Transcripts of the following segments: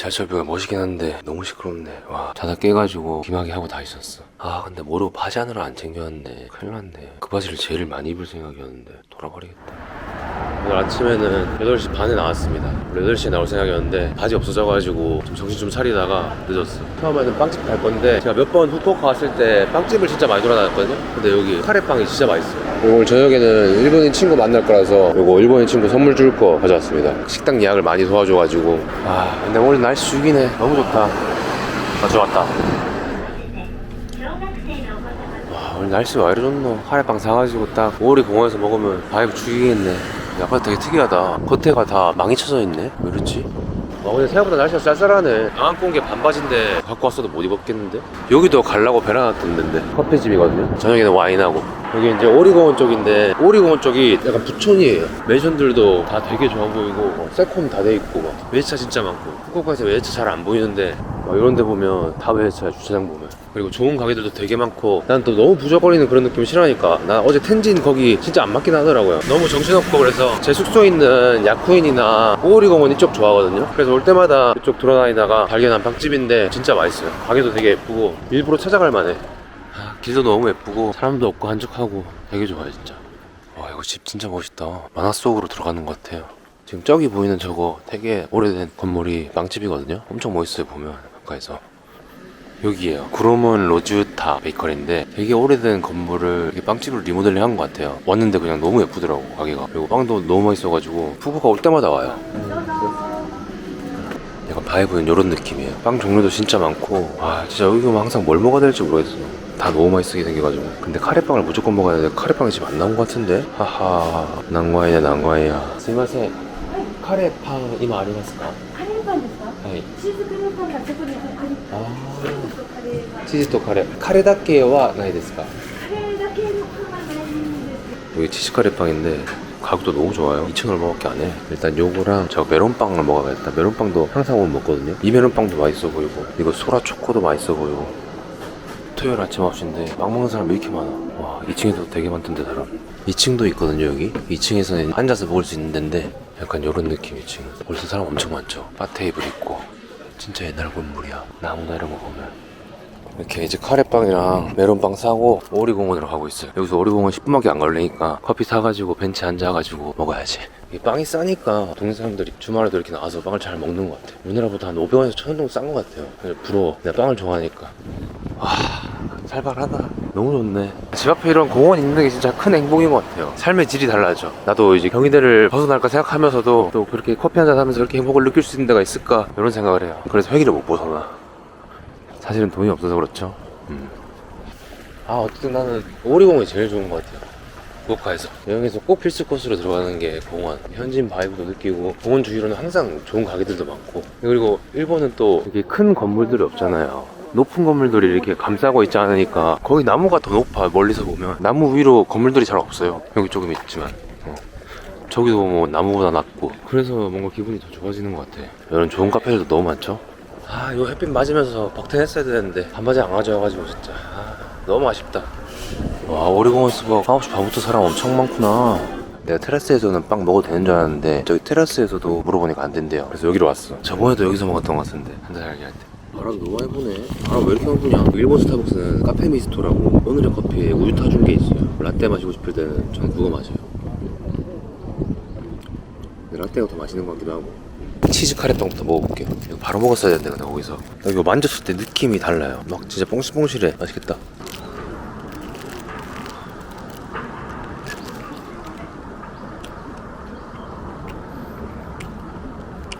지하철뷰가 멋있긴 한데 너무 시끄럽네. 와 자다 깨가지고 기막이 하고 다 있었어. 아 근데 모르고 바지 하나를 안 챙겨왔네. 큰일 났네. 그 바지를 제일 많이 입을 생각이었는데 돌아버리겠다 오늘 아침에는 8시 반에 나왔습니다. 원래 8시에 나올 생각이었는데 바지 없어져가지고 좀 정신 좀 차리다가 늦었어. 처음에는 빵집 갈 건데 제가 몇 번 후쿠오카 왔을 때 빵집을 진짜 많이 돌아다녔거든요. 근데 여기 카레빵이 진짜 맛있어요. 오늘 저녁에는 일본인 친구 만날 거라서 요거 일본인 친구 선물 줄 거 가져왔습니다. 식당 예약을 많이 도와줘가지고 아 근데 오늘 날씨 죽이네. 너무 좋다. 아 좋았다. 와 오늘 날씨 왜 이리 좋노 카레빵 사가지고 딱 오리 공원에서 먹으면 바이브 죽이겠네 아파트 되게 특이하다. 겉에가 다 망이 쳐져 있네? 왜 이렇지? 와 근데 생각보다 날씨가 쌀쌀하네. 안 갖고 온 게 반바지인데 갖고 왔어도 못 입었겠는데? 여기도 가려고 베라놨던 데인데. 커피집이거든요. 저녁에는 와인하고 여기 이제 오리공원 쪽인데 오리공원 쪽이 약간 부촌이에요. 맨션들도 다 되게 좋아 보이고 뭐 세콤 다 돼 있고 막 외제차 진짜 많고. 후쿠오카에서 외제차 잘 안 보이는데 막 이런 데 보면 다 외제차야 주차장 보면. 그리고 좋은 가게들도 되게 많고 난 또 너무 부적거리는 그런 느낌 싫어하니까 나 어제 텐진 거기 진짜 안 맞긴 하더라고요. 너무 정신없고 그래서 제 숙소 있는 야쿠인이나 오리공원 이쪽 좋아하거든요. 그래서 올 때마다 이쪽 돌아다니다가 발견한 빵집인데 진짜 맛있어요. 가게도 되게 예쁘고 일부러 찾아갈 만해. 아, 길도 너무 예쁘고 사람도 없고 한적하고 되게 좋아요 진짜 와 이거 집 진짜 멋있다 만화 속으로 들어가는 것 같아요 지금 저기 보이는 저거 되게 오래된 건물이 빵집이거든요 엄청 멋있어요 보면 가까이서 여기에요. 구로문 로즈타 베이커리인데 되게 오래된 건물을 빵집으로 리모델링 한 것 같아요. 왔는데 그냥 너무 예쁘더라고 가게가. 그리고 빵도 너무 맛있어가지고 후쿠오카 올 때마다 와요. 약간 바이브는 이런 느낌이에요. 빵 종류도 진짜 많고 와 진짜 여기 오면 항상 뭘 먹어야 될지 모르겠어. 다 너무 맛있게 생겨가지고 근데 카레빵을 무조건 먹어야 되는데 카레빵이 지금 안 나온 것 같은데 하하 난과이야 난과이야 스미마세 카레빵 이마 아리마스까? カレーパンですか 하이 チーズクリームパンがそこにあり 아 カレーパン 치즈 또 카레 카레 다케와 나이 데스까? カレーだけのパンがないんです 여기 치즈 카레빵인데 가격도 너무 좋아요 2,000얼마밖에 안 해 일단 요거랑 저 메론빵을 먹어야겠다 메론빵도 항상 오면 먹거든요 이 메론빵도 맛있어 보이고 이거 소라 초코도 맛있어 보이고 토요일 아침 9시인데 빵 먹는 사람 왜 이렇게 많아? 와 2층에도 되게 많던데 사람. 2층도 있거든요 여기. 2층에서는 앉아서 먹을 수 있는 데인데 약간 요런 느낌 2층 벌써 사람 엄청 많죠? 바 테이블 있고. 진짜 옛날 건물이야. 나무나 이런 거 보면 이렇게 이제 카레빵이랑 메론빵 사고 오리공원으로 가고 있어요. 여기서 오리공원 10분밖에 안 걸리니까 커피 사가지고 벤치 앉아가지고 먹어야지. 이 빵이 싸니까 동네 사람들이 주말에도 이렇게 나와서 빵을 잘 먹는 것 같아. 우리나라보다 한 500원에서 1000원 정도 싼 것 같아요. 부러워. 내가 빵을 좋아하니까. 와, 살벌하다. 너무 좋네. 집 앞에 이런 공원 있는 게 진짜 큰 행복인 것 같아요. 삶의 질이 달라져. 나도 이제 경희대를 벗어날까 생각하면서도 또 그렇게 커피 한 잔 하면서 그렇게 행복을 느낄 수 있는 데가 있을까 이런 생각을 해요. 그래서 회기를 못 벗어나. 사실은 돈이 없어서 그렇죠. 음. 아 어쨌든 나는 오리공원이 제일 좋은 것 같아요. 후쿠오카에서 여행에서 꼭 필수 코스로 들어가는 게 공원. 현진 바이브도 느끼고 공원 주위로는 항상 좋은 가게들도 많고 그리고 일본은 또 이렇게 큰 건물들이 없잖아요. 높은 건물들이 이렇게 감싸고 있지 않으니까 거기 나무가 더 높아 멀리서 보면 나무 위로 건물들이 잘 없어요. 여기 조금 있지만. 어. 저기도 뭐 나무보다 낮고 그래서 뭔가 기분이 더 좋아지는 것 같아. 이런 좋은 카페들도 너무 많죠. 아, 이거 햇빛 맞으면서 벅텐했어야 되는데 반바지 안 가져와가지고 진짜 아, 너무 아쉽다. 와, 오리공원 스벅 9시 반부터 사람 엄청 많구나. 내가 테라스에서는 빵 먹어도 되는 줄 알았는데 저기 테라스에서도 물어보니까 안 된대요. 그래서 여기로 왔어. 저번에도 여기서 먹었던 것 같은데 한잔 하게 할 때. 바람 너무 많이 부네. 바람 왜 이렇게 많이 부냐? 일본 스타벅스는 카페 미스토라고 오늘의 커피에 우유 타준 게 있어요. 라떼 마시고 싶을 때는 저는 그거 마셔요. 라떼가 더 맛있는 것 같기도 하고. 치즈 카레빵부터 먹어볼게요. 이거 바로 먹었어야 되는데 근데 거기서 이거 만졌을 때 느낌이 달라요. 막 진짜 뽕실뽕실해. 맛있겠다.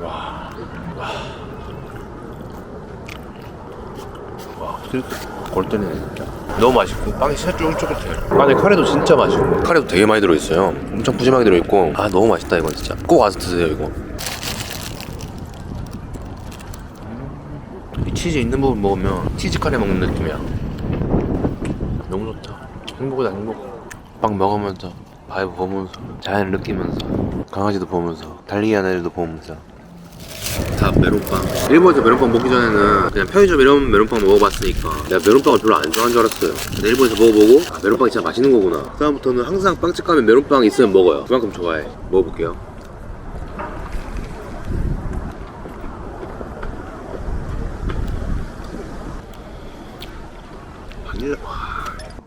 와, 와, 와, 골 때리네 진짜. 너무 맛있고 빵이 진짜 쫄깃쫄깃해요. 안에 카레도 진짜 맛있고 카레도 되게 많이 들어있어요. 엄청 푸짐하게 들어있고 아 너무 맛있다 이건 진짜. 꼭 와서 드세요 이거. 이 치즈 있는 부분 먹으면 치즈 카레 먹는 느낌이야. 너무 좋다. 행복이다 행복. 빵 먹으면서 바이브 보면서 자연을 느끼면서 강아지도 보면서 달리기 하는 애들도 보면서 다 메론빵. 일본에서 메론빵 먹기 전에는 그냥 편의점 이런 메론빵 먹어봤으니까 내가 메론빵을 별로 안 좋아하는 줄 알았어요. 근데 일본에서 먹어보고 아 메론빵이 진짜 맛있는 거구나. 그다음부터는 항상 빵집 가면 메론빵 있으면 먹어요. 그만큼 좋아해. 먹어볼게요. 바닐라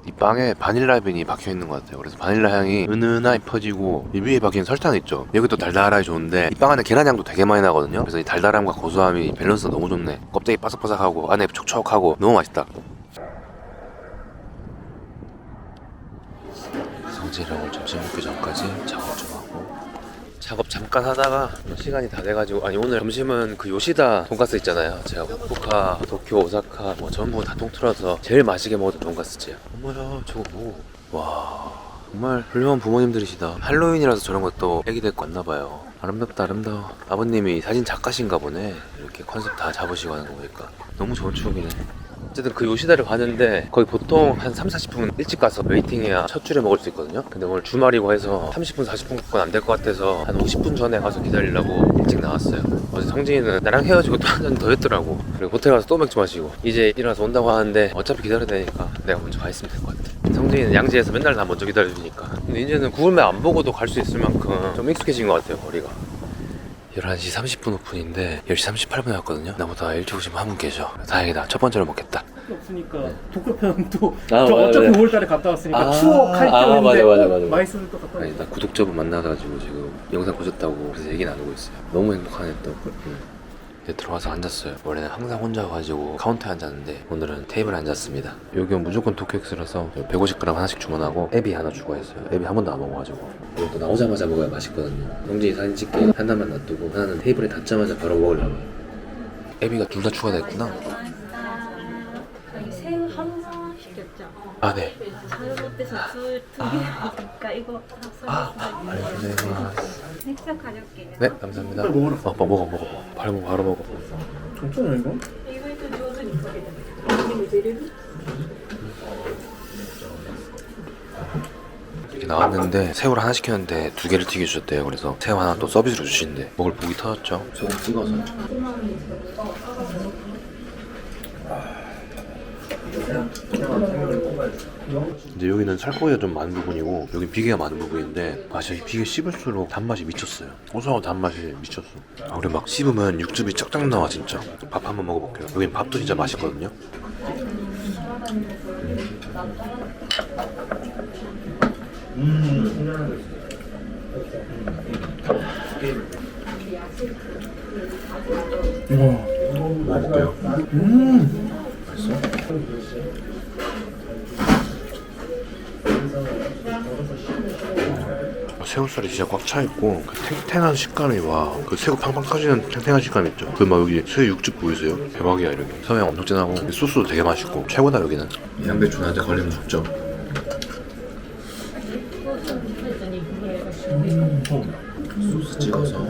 이 빵에 바닐라 빈이 박혀 있는 것 같아요. 그래서 바닐라 향이 은은하게 퍼지고 이 위에 박힌 설탕 있죠. 여기도 달달하게 좋은데 이 빵 안에 계란 향도 되게 많이 나거든요. 그래서 이 달달함과 고소함이 밸런스가 너무 좋네. 껍데기 바삭바삭하고 안에 촉촉하고 너무 맛있다. 오늘 점심 먹기 전까지 작업 좀 하고 작업 잠깐 하다가 시간이 다 돼가지고 아니 오늘 점심은 그 요시다 돈가스 있잖아요. 제가 후쿠오카, 도쿄, 오사카 뭐 전부 다 통틀어서 제일 맛있게 먹었던 돈가스집 어머야 저거 뭐 와 정말 훌륭한 부모님들이시다. 할로윈이라서 저런 것도 애기 데리고 왔나봐요. 아름답다 아름다워. 아버님이 사진 작가신가 보네. 이렇게 컨셉 다 잡으시고 하는 거 보니까. 너무 좋은 추억이네 어쨌든 그 요시다를 가는데 거기 보통 한 3, 40분 일찍 가서 웨이팅해야 첫 줄에 먹을 수 있거든요. 근데 오늘 주말이고 해서 30분, 40분건 안될 것 같아서 한 50분 전에 가서 기다리려고 일찍 나왔어요. 어제 성진이는 나랑 헤어지고 또 한 잔 더 했더라고. 그리고 호텔 가서 또 맥주 마시고 이제 일어나서 온다고 하는데 어차피 기다려야 되니까 내가 먼저 가 있으면 될 것 같아. 성진이는 양지에서 맨날 나 먼저 기다려주니까. 근데 이제는 구글맵 안 보고도 갈 수 있을 만큼 좀 익숙해진 것 같아요 거리가 11시 30분 오픈인데 10시 38분에 왔거든요. 나보다 일찍 오시면 한 분 계셔. 다행이다. 첫 번째로 먹겠다. 없으니까 도쿄편도 아, 저 맞아, 어차피 맞아. 5월달에 갔다 왔으니까 아, 추억할 때 아, 했는데 맞아, 맞아, 맞아. 맛있으면 또 갔다 아니 왔어. 나 구독자분 만나가지고 지금 영상 보셨다고 그래서 얘기 나누고 있어요. 너무 행복하네 또. 응. 들어와서 앉았어요. 원래는 항상 혼자 가지고 카운터에 앉았는데 오늘은 테이블에 앉았습니다. 여기 무조건 도쿄엑스라서 150g 하나씩 주문하고 애비 하나 추가했어요. 애비 한 번도 안 먹어가지고. 이것도 나오자마자 먹어야 맛있거든요. 성진이 사진 찍게 하나만 놔두고 하나는 테이블에 닿자마자 바로 먹으려고 애비가 둘 다 추가됐구나. 저희 새우 한번 시켰죠. 아 네. 젖을 두개 그러니까 이거 아, 아 알겠습니다. 직접 가져올게요. 네, 아, 감사합니다. 빨리 먹어라. 아빠 먹어, 먹어, 먹어. 바로 먹어, 바로 먹어. 괜찮아 이거? 이거 또 젖을 입거든요. 이렇게 나왔는데 새우를 하나 시켰는데 두 개를 튀겨 주셨대요. 그래서 새우 하나 또 서비스로 주신대. 먹을 보기 터졌죠. 소금 찍어서. 아. 근데 여기는 살코기가 좀 많은 부분이고 여기 비계가 많은 부분인데 맛이 이 비계 씹을수록 단맛이 미쳤어요. 고소하고 단맛이 미쳤어. 아, 우리 막 씹으면 육즙이 쫙쫙 나와 진짜. 밥 한번 먹어볼게요. 여긴 밥도 진짜 맛있거든요. 우와 먹어볼게요. 음 새우살이 진짜 꽉 차 있고 그 탱탱한 식감이 와. 그 새우 팡팡 터지는 탱탱한 식감 있죠. 그 막 여기 새우 육즙 보이세요? 대박이야 이렇게. 새우향 엄청 진하고 이 소스도 되게 맛있고. 최고다 여기는. 양배추 나한테 걸리면 죽죠. 소스 찍어서.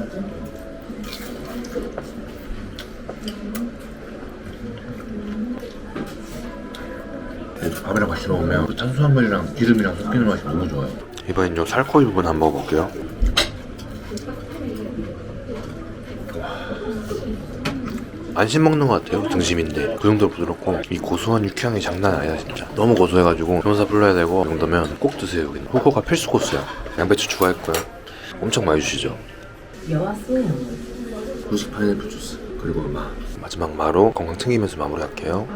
밥이랑 같이 먹으면 그 탄수화물이랑 기름이랑 섞이는 맛이 너무 좋아요. 이번엔 요 살코기 부분 한번 먹어볼게요. 안심 먹는 것 같아요. 등심인데. 그 정도로 부드럽고 이 고소한 육향이 장난 아니다 진짜. 너무 고소해가지고 변호사 불러야 되고 이 정도면 꼭 드세요 여기는 후쿠오카 필수 코스야. 양배추 추가했고요. 엄청 많이 주시죠? 후식 파인애플 주스 그리고 마. 마지막 마로 건강 챙기면서 마무리할게요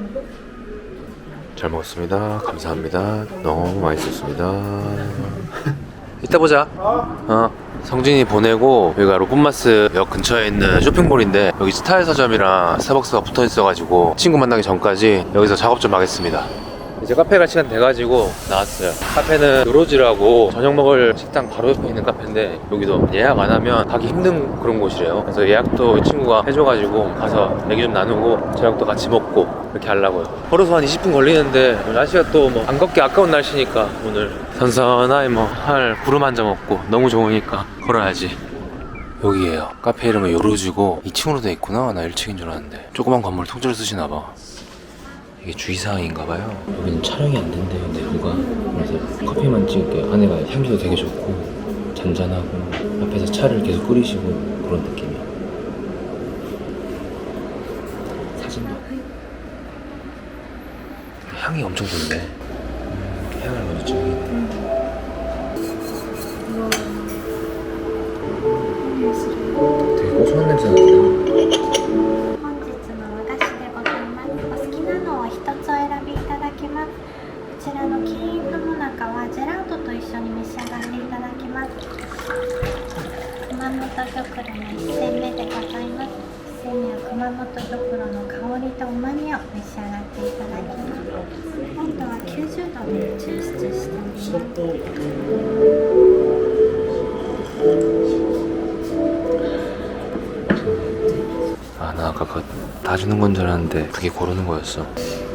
잘 먹었습니다. 감사합니다. 너무 맛있었습니다. 이따 보자. 어 성진이 보내고 여기가 로뿐마스 역 근처에 있는 쇼핑몰인데 여기 스타일 서점이랑 스타벅스가 붙어 있어가지고 친구 만나기 전까지 여기서 작업 좀 하겠습니다 이제 카페 갈 시간 돼가지고 나왔어요. 카페는 요로지라고 저녁 먹을 식당 바로 옆에 있는 카페인데 여기도 예약 안 하면 가기 힘든 그런 곳이래요. 그래서 예약도 이 친구가 해줘가지고 가서 얘기 좀 나누고 저녁도 같이 먹고 이렇게 하려고요. 걸어서 한 20분 걸리는데 날씨가 또 뭐 안 걷기 아까운 날씨니까 오늘 선선하게 뭐할 구름 한 점 없고 너무 좋으니까 걸어야지. 여기에요. 카페 이름은 요로지고 2층으로 돼 있구나. 나 1층인 줄 알았는데. 조그만 건물 통째로 쓰시나 봐 이게 주의사항인가 봐요. 여기는 촬영이 안 된대요, 내부가. 그래서 커피만 찍을게요. 안에가 향기도 되게 좋고 잔잔하고 앞에서 차를 계속 끓이시고 그런 느낌이야. 사진도. 향이 엄청. 음, ちらのキリンともなかはジェラートと一緒に召し上がっていただきます熊本玉露の1煎目でございます1煎目は熊本玉露の香りと旨味を召し上がっていただきます温度は90度で抽出しておりますあな아까그 다지는 건 줄 알았는데 그게 고르는 거였 어.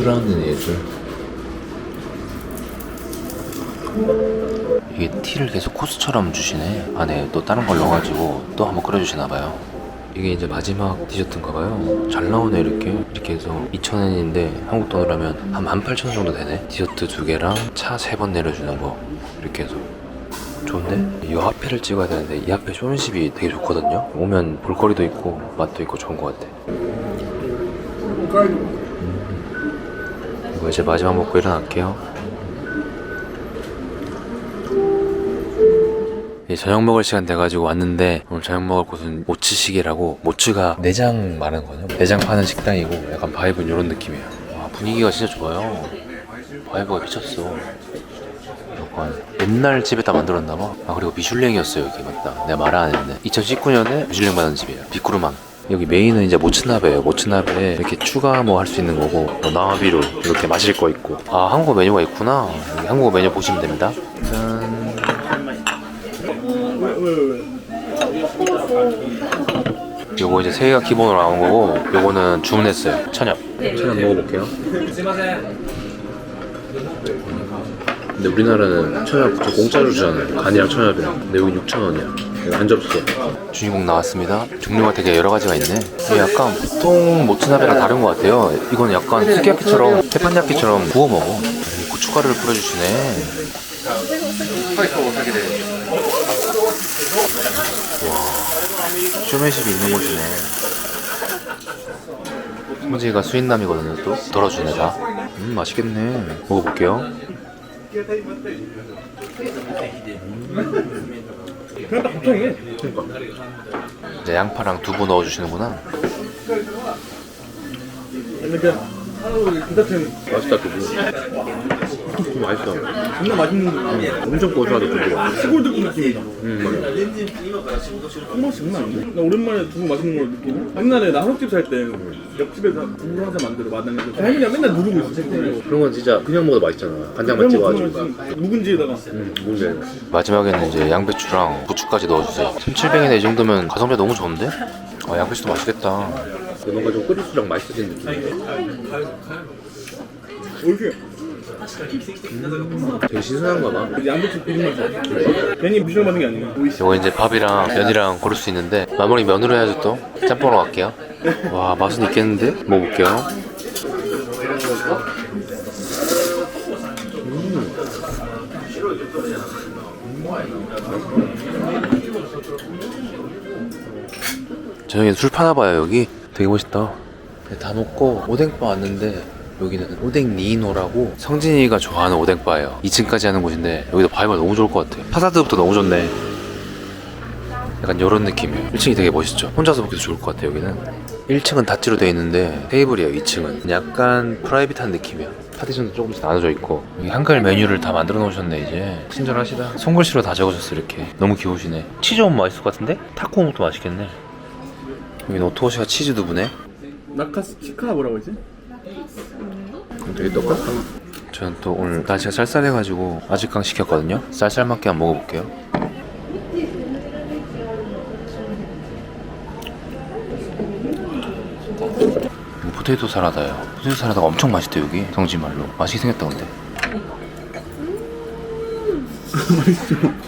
술하는 예술. 이게 티를 계속 코스처럼 주시네. 안에 또 다른 걸 넣어가지고 또 한번 끓여주시나 봐요. 이게 이제 마지막 디저트인가 봐요. 잘 나오네 이렇게. 이렇게 해서 2,000원인데 한국 돈으로 하면 한 18,000원 정도 되네. 디저트 두 개랑 차 세 번 내려주는 거. 이렇게 해서. 좋은데? 이 앞에를 찍어야 되는데 이 앞에 쇼맨십이 되게 좋거든요. 오면 볼거리도 있고 맛도 있고 좋은 것 같아. 이거 이제 마지막 먹고 일어날게요. 예, 저녁 먹을 시간 돼가지고 왔는데 오늘 저녁 먹을 곳은 모츠시계라고 모츠가 내장 많은 거요 내장 파는 식당이고 약간 바이브는 이런 느낌이에요. 와, 분위기가 진짜 좋아요. 바이브가 미쳤어. 약간 옛날 집에다 만들었나 봐. 아 그리고 미슐랭이었어요 여기 맞다. 내가 말 안 했네. 2019년에 미슐랭 받은 집이에요. 비쿠르망. 여기 메인은 이제 모츠나베예요. 모츠나베에 이렇게 추가 뭐 할 수 있는 거고 뭐 나와비로 이렇게 마실 거 있고 아 한국어 메뉴가 있구나. 여기 한국어 메뉴 보시면 됩니다. 짠. 요거 이제 세 개가 기본으로 나온 거고 요거는 주문했어요. 천엽. 천엽 먹어볼게요. 근데 우리나라는 천엽 저 공짜로 주잖아요. 간이랑 천엽이랑. 근데 여기 6,000원이야. 안 접수. 주인공 나왔습니다. 종류가 되게 여러 가지가 있네. 이게 약간 보통 모츠나베랑 다른 것 같아요. 이건 약간 스키야키처럼 테판야키처럼 구워 먹어. 이 고춧가루를 뿌려주시네. 쇼맨십이 있는 곳이네. 성지가 수인남이거든요 또 덜어주네 다. 음 맛있겠네. 먹어볼게요. 이제 양파랑 두부 넣어주시는구나. 근데 그냥 하루 괜찮은 맛있다 두부. 맛있어. 존나 맛있는 느낌. 엄청 고소하다 두부. 시골 듣고 느낌이다. 음. 정말 장난 아닌데? 나 오랜만에 두부 맛있는 걸 느끼네? 옛날에 나 한옥집 살 때 옆집에서 두부 하나 만들어 만났는데 할머니가 맨날 누르고 있어 그런 건 진짜 그냥 먹어도 맛있잖아. 간장만 찍어가지고. 묵은지에다가 음, 뭔지 마지막에는 이제 양배추랑 부추까지 넣어주세요. 3,700엔에 이 정도면 가성비 너무 좋은데? 아, 양배추도 맛있겠다. 뭔가 좀 끓일수록 맛있어진 느낌. 이렇게 되게 신선한가 봐. 양배추 괜히 무시를 받는 게 아니야 이거 이제 밥이랑 면이랑 고를 수 있는데 마무리 면으로 해야죠 또. 짬뽕으로 갈게요. 와 맛은 있겠는데? 먹어볼게요. 저녁에 술 파나 봐요 여기. 되게 멋있다. 네, 다 먹고 오뎅바 왔는데 여기는 오뎅 니노라고 성진이가 좋아하는 오뎅바예요. 2층까지 하는 곳인데 여기도 바이브가 너무 좋을 것 같아. 파사드부터 너무 좋네. 약간 이런 느낌이에요. 1층이 되게 멋있죠. 혼자서 보기도 좋을 것 같아 여기는. 1층은 다찌로 돼 있는데 테이블이에요. 2층은 약간 프라이빗한 느낌이야. 파티션도 조금씩 나눠져 있고 여기 한글 메뉴를 다 만들어 놓으셨네 이제 친절하시다. 손글씨로 다 적으셨어 이렇게. 너무 귀여우시네. 치즈 온 맛있을 것 같은데? 타코모도 맛있겠네. 여기는 오토시가 치즈 두부네. 나카스 치카 뭐라고 했지? 되게 똑같다. 저는 또 오늘 날씨가 쌀쌀해가지고 아직강 시켰거든요. 쌀쌀맞게 한번 먹어볼게요. 이거 포테이토 사라다요. 포테이토 사라다가 엄청 맛있대 여기 성지 말로. 맛있게 생겼다 근데.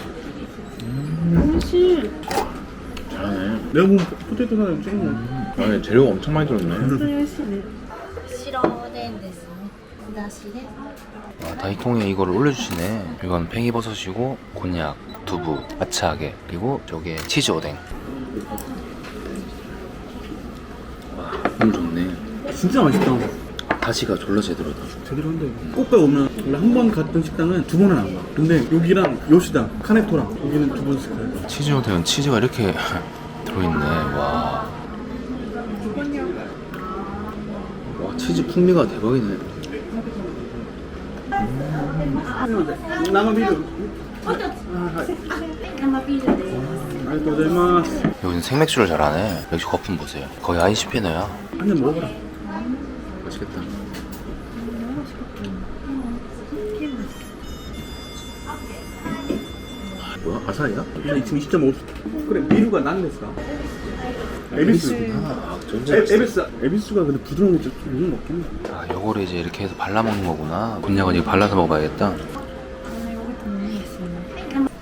내가 보면 포테이토 사람 쨍 아니 재료가 엄청 많이 들었네. 白おでんですねお出汁で 아, 다이통에 이거를 올려주시네. 이건 팽이버섯이고 곤약, 두부, 아차게 그리고 저게 치즈 오뎅. 와, 너무 좋네. 진짜 맛있다 다시가 졸라 제대로다. 제대로 한다 이거 꽃배 오면 원래 한 번 갔던 식당은 두 번은 안가 근데 여기랑 요시다 카네토랑 여기는 두 번씩 가요 치즈 오뎅은 치즈가 이렇게 들어있네. 와. 와, 치즈 풍미가 대박이네. 음. 아, 네. 여기는 생맥주를 잘하네. 맥주 거품 보세요. 거의 ICP 넣어요. 한 잔 먹어라. 맛있겠다. 아사히야? 그냥 2020.5. 그래, 미루가 난데스까? 에비스. 아, 에. 에비스. 에비스가 근데 부드러운 게좀 요즘 먹긴 해. 아, 요거를 이제 이렇게 해서 발라 먹는 거구나. 곤약은 이거 발라서 먹어야겠다.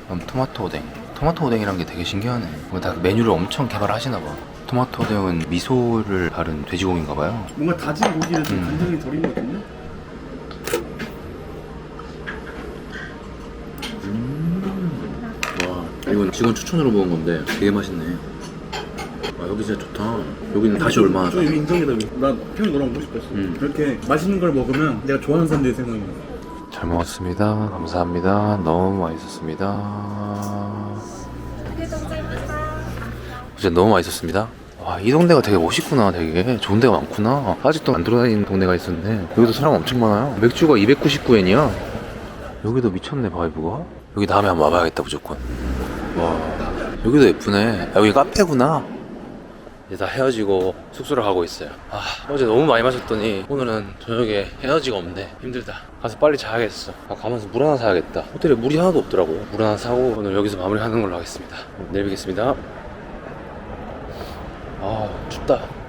그럼 토마토 오뎅. 토마토 오뎅이란 게 되게 신기하네. 이거 다 메뉴를 엄청 개발하시나 봐. 토마토 오뎅은 미소를 바른 돼지고기인가 봐요. 뭔가 다진 고기를 좀 음. 간장이 덜 익은 것 같은데? 와, 이건 직원 추천으로 먹은 건데 되게 맛있네. 와, 여기 진짜 좋다. 여기는 다시 얼마나 저 여기 인정이다. 여기. 나 평일 너랑 오고 싶었어. 음. 이렇게 맛있는 걸 먹으면 내가 좋아하는 사람들이 생각이 나. 잘 먹었습니다. 감사합니다. 너무 맛있었습니다. 진짜 너무 맛있었습니다. 와, 이 동네가 되게 멋있구나, 되게. 좋은 데가 많구나. 아직도 안 돌아다니는 동네가 있었네. 여기도 사람 엄청 많아요. 맥주가 299엔이야. 여기도 미쳤네, 바이브가. 여기 다음에 한번 와봐야겠다, 무조건. 와, 여기도 예쁘네. 아, 여기 카페구나. 이제 다 헤어지고 숙소로 가고 있어요. 아, 어제 너무 많이 마셨더니 오늘은 저녁에 에너지가 없네. 힘들다. 가서 빨리 자야겠어. 아, 가면서 물 하나 사야겠다. 호텔에 물이 하나도 없더라고. 물 하나 사고 오늘 여기서 마무리하는 걸로 하겠습니다. 내일 뵙겠습니다. 아, 춥다.